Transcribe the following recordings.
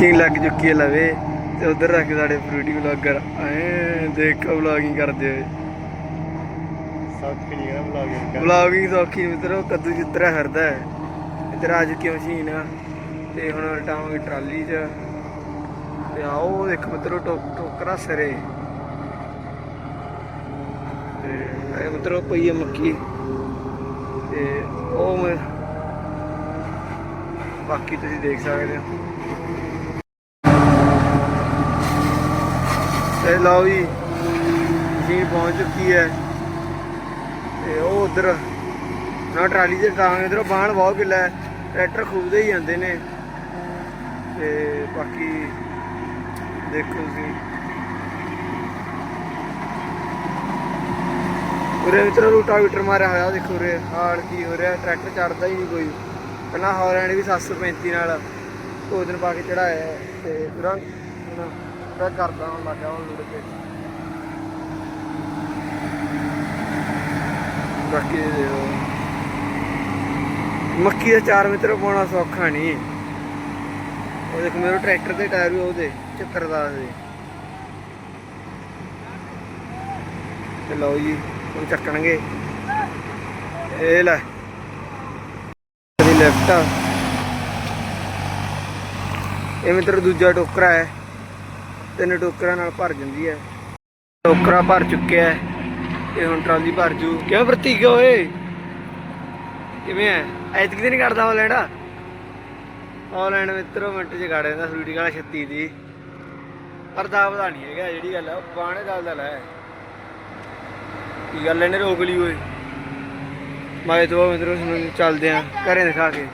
Machine ਲੱਗ ਚੁੱਕੀ ਹੈ ਲਵੇ ਤੇ ਉਧਰ ਰੱਖ ਸਾਡੇ ਫਰੂਟੀ ਵਲੌਗਰ ਐ ਦੇਖ ਵਲੌਗਿੰਗ ਕਰਦੇ ਹੋਏ। ਸੌਖੀ ਨਹੀਂ ਹੈ ਵਲੌਗਿੰਗ ਵਲੌਗਿੰਗ ਸੌਖੀ ਮਿੱਤਰੋ ਕੱਦੂ ਜਿੱਤਰਾ ਫਿਰਦਾ ਹੈ। ਇੱਧਰ ਆ ਚੁੱਕੀ ਮਸ਼ੀਨ ਤੇ ਹੁਣ ਲਟਾਵਾਂਗੇ ਟਰਾਲੀ 'ਚ। ਤੇ ਆਓ ਦੇਖ ਮਿੱਤਰੋ ਟੋਕ ਟੋਕਰਾ ਸਰੇ। ਤੇ ਇਹ ਮਿੱਤਰੋ ਪਈ ਹੈ ਮੱਕੀ। ਤੇ ਉਹ ਮੈਂ ਬਾਕੀ ਤੁਸੀਂ ਦੇਖ ਸਕਦੇ ਹੋ। ਤੇ ਲਓ ਜੀ। ਮਸ਼ੀਨ ਪਹੁੰਚ ਚੁੱਕੀ ਹੈ। ਤੇ ਉਹ ਉਧਰ ਨਾ ਟਰਾਲੀ ਦੇ ਟਾਂਗ ਇਧਰੋਂ ਬਾਹਣ ਬਹੁਤ ਗਿੱਲਾ ਹੈ। ਟਰੈਕਟਰ ਖੂਬਦੇ ਹੀ ਜਾਂਦੇ ਨੇ। ਤੇ ਬਾਕੀ ਦੇਖੋ ਤੁਸੀਂ। ਉਰੇ ਮਿੱਤਰੋ ਰੂਟਾਵੀਟਰ ਮਾਰਿਆ ਹੋਇਆ, ਦੇਖੋ ਉਰੇ। ਹਾਲ ਕੀ ਹੋ ਰਿਹਾ, ਟਰੈਕਟਰ ਚੜਦਾ ਹੀ ਨਹੀਂ ਕੋਈ। ਪਹਿਲਾਂ ਹੌਲੈਂਡ ਵੀ 735 ਨਾਲ ਭੋਜਨ ਪਾ ਕੇ ਚੜਾਇਆ ਹੈ। ਤੇ ਤੁਰੰਤ ਹੁਣ ਕਰਦਾ ਹੁਣ ਲੱਗਾ ਹੁਣ ਲੁੜ ਕੇ। ਬਾਕੀ ਇਹ ਮੱਕੀ ਦਾ ਚਾਰ ਮਿੱਤਰ ਪਾਉਣਾ ਸੌਖਾ ਨਹੀਂ ਉਹ ਦੇਖ, ਮੇਰੇ ਟਰੈਕਟਰ ਦੇ ਟਾਇਰ ਵੀ ਉਹਦੇ 76 ਦੇ ਤੇ ਲਓ ਜੀ, ਹੁਣ ਚੱਕਣਗੇ। ਇਹ ਲੈ। ਇਹਦੀ ਲੈਫਟ ਆ। ਇਹ ਮਿੱਤਰ ਦੂਜਾ ਟੋਕਰਾ ਹੈ। ਤਿੰਨ ਟੋਕਰਾਂ ਨਾਲ ਭਰ ਜਾਂਦੀ ਹੈ। ਟੋਕਰਾ ਭਰ ਚੁੱਕਿਆ ਹੈ ਇਹ ਹੁਣ ਟਰਾਲੀ ਭਰ ਜੂ। ਕਿਉਂ ਪ੍ਰਤੀਕ ਓਏ? ਕਿਵੇਂ ਐ ਐਤਕੀ ਤੇ ਨਹੀਂ ਕੱਢਦਾ ਹਾਲੈਂਡ ਹਾਲੈਂਡ ਮਿੱਤਰੋ ਮਿੰਟ ਚ ਕੱਢ ਦਿੰਦਾ ਫਰੂਟੀ ਵਾਲਾ 36 ਦੀ। ਪਰ ਦਾਵਦਾ ਨਹੀਂ ਹੈਗਾ ਜਿਹੜੀ ਗੱਲ ਆ ਬਾਣੇ ਦਾ ਲੈ। ਕੀ ਗੱਲ ਇਹਨੇ ਰੋਕ ਲਈ ਓਏ। ਮੈਂ ਤੋਂ ਮਿੱਤਰੋ ਹੁਣ ਚੱਲਦੇ ਆ ਘਰੇ ਦਿਖਾ ਕੇ।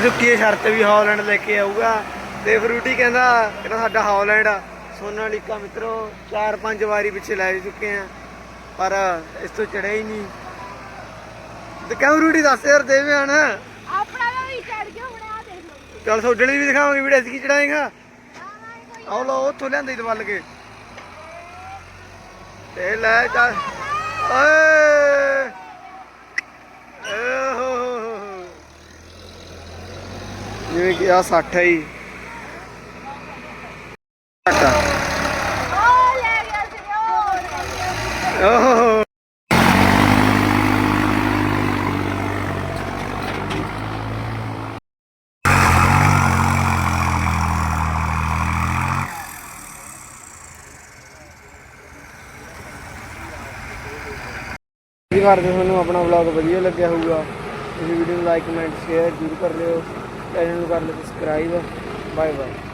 ਚੁੱਕੀ ਹੈ ਸ਼ਰਤ ਵੀ ਹਾਲੈਂਡ ਲੈ ਕੇ ਆਊਗਾ। ਤੇ ਫਰੂਟੀ ਕਹਿੰਦਾ ਕਹਿੰਦਾ ਸਾਡਾ ਹਾਲੈਂਡ ਆ। ਸੋਨਾਲੀਕਾ ਮਿੱਤਰੋ ਚਾਰ ਪੰਜ ਵਾਰੀ ਪਿੱਛੇ ਲੈ ਚੁੱਕੇ ਆ। ਪਰ ਇਸ ਤੋਂ ਚੜਿਆ ਹੀ ਨਹੀਂ। ਤੇ ਕਿਉਂ ਫਰੂਟੀ ਦੱਸ ਯਾਰ ਦੇਵੇਂ ਹਣ ਆਪਣਾ ਵੀ ਚੜ ਗਿਆ ਹੁਣ ਆ ਦੇਖ ਲਓ। ਚੱਲ ਤੁਹਾਡੇ ਲਈ ਵੀ ਦਿਖਾਵਾਂਗੇ ਵੀਡੀਓ ਅਸੀਂ ਕੀ ਚੜਾਏਗਾ। ਆਓ ਲਓ ਉੱਥੋਂ ਲਿਆਂਦੇ ਦਵਲ ਕੇ ਤੇ ਲੈ ਚੱਲ ਓਏ ਏ ਹੋ ਹੋ ਹੋ ਹੋ। ਜਿਵੇਂ ਕਿ ਆ 60 ਹੈ ਜੀ ਓਹ। ਜੀ ਕਰਦੇ ਤੁਹਾਨੂੰ ਆਪਣਾ ਵਲੌਗ ਵਧੀਆ ਲੱਗਿਆ ਹੋਊਗਾ। ਤੁਸੀਂ ਵੀਡੀਓ ਨੂੰ ਲਾਈਕ ਕਮੈਂਟ ਸ਼ੇਅਰ ਜ਼ਰੂਰ ਕਰ ਲਿਓ। ਚੈਨਲ ਨੂੰ ਕਰ ਲਿਓ ਸਬਸਕ੍ਰਾਈਬ ਬਾਏ ਬਾਏ